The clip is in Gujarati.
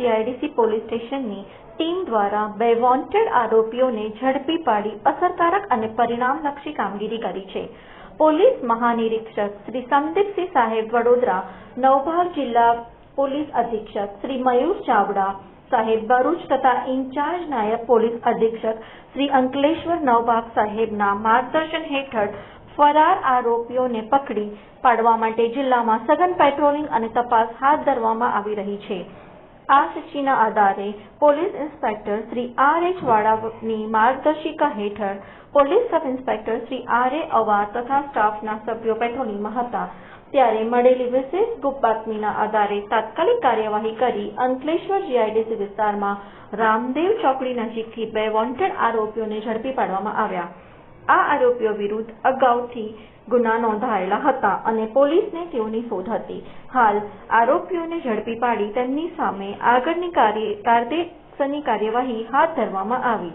જીઆઈડીસી પોલીસ સ્ટેશનની ટીમ દ્વારા બે વોન્ટેડ આરોપીઓને ઝડપી પાડી અસરકારક અને પરિણામલક્ષી કામગીરી કરી છે. પોલીસ મહાનિરીક્ષક શ્રી સંદીપસિંહ સાહેબ વડોદરા, નવભાર જિલ્લા પોલીસ અધિક્ષક શ્રી મયુર ચાવડા સાહેબ ભરૂચ તથા ઇન્ચાર્જ નાયબ પોલીસ અધિક્ષક શ્રી અંકલેશ્વર નવભાગ સાહેબના માર્ગદર્શન હેઠળ ફરાર આરોપીઓને પકડી પાડવા માટે જિલ્લામાં સઘન પેટ્રોલિંગ અને તપાસ હાથ ધરવામાં આવી રહી છે. આ સૂચિના આધારે police inspector Shri R H વાળાની માર્ગદર્શિકા હેઠળ police sub inspector Shri R A અવાર તથા સ્ટાફના સભ્યો પેટ્રોલિંગમાં હતા. ત્યારે મળેલી વિશેષ ગુપ્ત બાતમીના આધારે તાત્કાલિક કાર્યવાહી કરી અંકલેશ્વર જીઆઈડીસી વિસ્તારમાં રામદેવ ચોકડી નજીકથી બે વોન્ટેડ આરોપીઓને ઝડપી પાડવામાં આવ્યા. આ આરોપીઓ વિરુદ્ધ અગાઉથી ગુના નોંધાયેલા હતા અને પોલીસને તેઓની શોધ હતી. હાલ, આરોપીઓને ઝડપી પાડી તેમની સામે આગળની કાયદેસરની કાર્યવાહી હાથ ધરવામાં આવી.